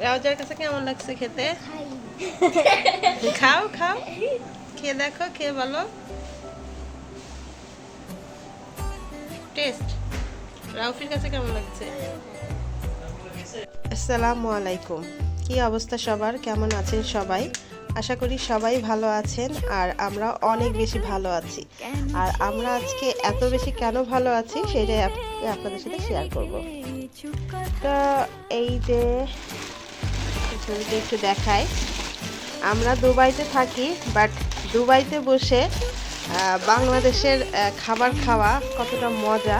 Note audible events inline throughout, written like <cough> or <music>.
লাগছে খেতে? খাও খাও। খেয়ে দেখো খেয়ে বলো। টেস্ট রাউফির কাছে কেমন লাগছে? আসসালামু আলাইকুম। কি অবস্থা সবার? কেমন আছেন সবাই? আশা করি সবাই ভালো আছেন আর আমরা অনেক বেশি ভালো আছি। আর আমরা আজকে এত বেশি কেন ভালো আছি সেটাই আপ- আপনাদের সাথে শেয়ার করব। তো এই যে ছবিটা একটু দেখাই। আমরা দুবাইতে থাকি বাট দুবাইতে বসে বাংলাদেশের খাবার খাওয়া কতটা মজা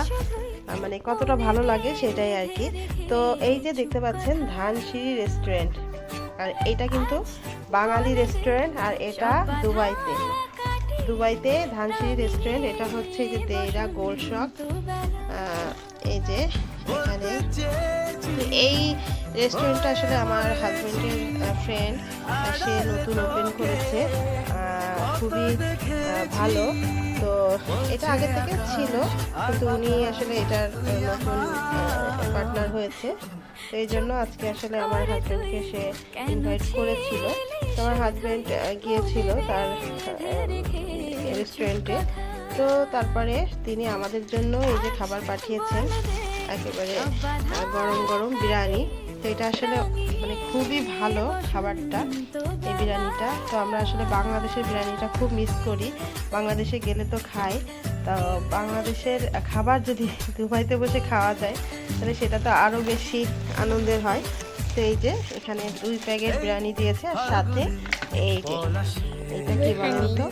মানে কতটা ভালো লাগে সেটাই আর কি। তো এই যে দেখতে পাচ্ছেন ধানসিঁড়ি রেস্টুরেন্ট আর এটা কিন্তু বাঙালি রেস্টুরেন্ট আর এটা দুবাইতে। দুবাইতে ধানসিঁড়ি রেস্টুরেন্ট এটা হচ্ছে যে দেইরা গোল শপ এই যে এখানে। এই রেস্টুরেন্টটা আসলে আমার হাজব্যান্ডের ফ্রেন্ড সে নতুন ওপেন করেছে। খুবই ভালো। তো এটা আগে থেকে ছিল, কিন্তু উনি আসলে এটার নতুন পার্টনার হয়েছে। তো এই জন্য আজকে আসলে আমার হাজব্যান্ডকে সে ইনভাইট করেছিল। আমার হাজবেন্ড গিয়েছিল, তার রেস্টুরেন্টে তো তারপরে তিনি আমাদের জন্য এই যে খাবার পাঠিয়েছেন, একেবারে গরম গরম বিরিয়ানি। তো এটা আসলে মানে খুবই ভালো খাবারটা, এই বিরিয়ানিটা। তো আমরা আসলে বাংলাদেশের বিরিয়ানিটা খুব মিস করি। বাংলাদেশে গেলে তো খাই। তো বাংলাদেশের খাবার যদি <laughs> দুবাইতে বসে খাওয়া যায়, তাহলে সেটা তো আরও বেশি আনন্দের হয়। তো এই যে এখানে দুই প্যাকেট বিরিয়ানি দিয়েছে, আর সাথে এই যে এটা কি বলেন তো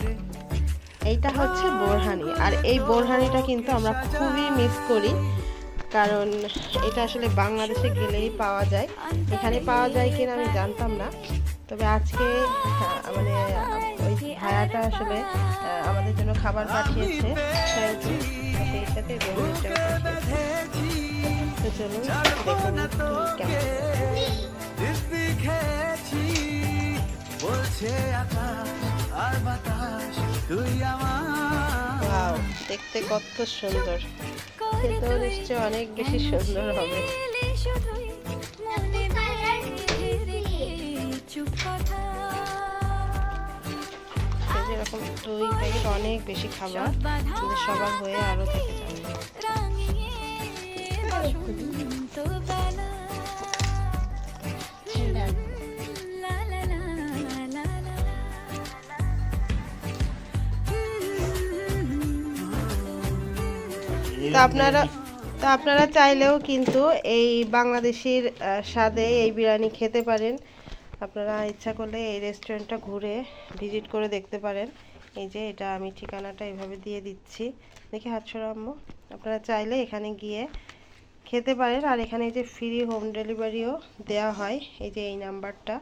এইটা হচ্ছে বোরহানি। আর এই বোরহানিটা কিন্তু আমরা খুবই মিস করি, কারণ এটা আসলে বাংলাদেশে গেলেই পাওয়া যায়। এখানে পাওয়া যায় কিনা আমি জানতাম না। তবে আজকে মানে ওই ভায়াটা আসলে আমাদের জন্য খাবার পাঠিয়েছে. সেই সাথে দেখতে কত সুন্দর। খেতেও নিশ্চয় অনেক বেশি সুন্দর হবে। এরকম দুই অনেক বেশি খাবার সবার হয়ে আরও থেকে আপনারা, তো আপনারা চাইলেও কিন্তু এই বাংলাদেশির স্বাদে এই বিরিয়ানি খেতে পারেন। আপনারা ইচ্ছা করলে এই রেস্টুরেন্টটা ঘুরে ভিজিট করে দেখতে পারেন। এই যে এটা আমি ঠিকানাটা এভাবে দিয়ে দিচ্ছি। দেখি হাত আম্মু, আপনারা চাইলে এখানে গিয়ে খেতে পারেন। আর এখানে এই যে ফ্রি হোম ডেলিভারিও দেওয়া হয়। এই যে এই নাম্বারটা,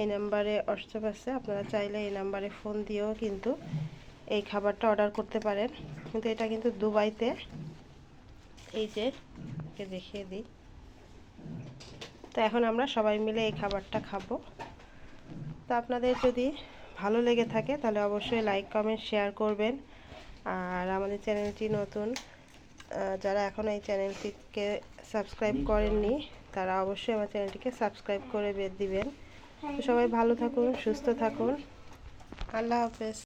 এই নাম্বারে হোয়াটসঅ্যাপ আছে। আপনারা চাইলে এই নাম্বারে ফোন দিয়েও কিন্তু এই খাবারটা অর্ডার করতে পারেন। কিন্তু এটা কিন্তু দুবাইতে এই যে দেখিয়ে দিই। তো এখন আমরা সবাই মিলে এই খাবারটা খাব। তো আপনাদের যদি ভালো লেগে থাকে, তাহলে অবশ্যই লাইক কমেন্ট শেয়ার করবেন। আর আমাদের চ্যানেলটি নতুন যারা এখন এই চ্যানেলটিকে সাবস্ক্রাইব করেননি, তারা অবশ্যই আমার চ্যানেলটিকে সাবস্ক্রাইব করে দিবেন। সবাই ভালো থাকুন, সুস্থ থাকুন। আল্লাহ হাফেজ।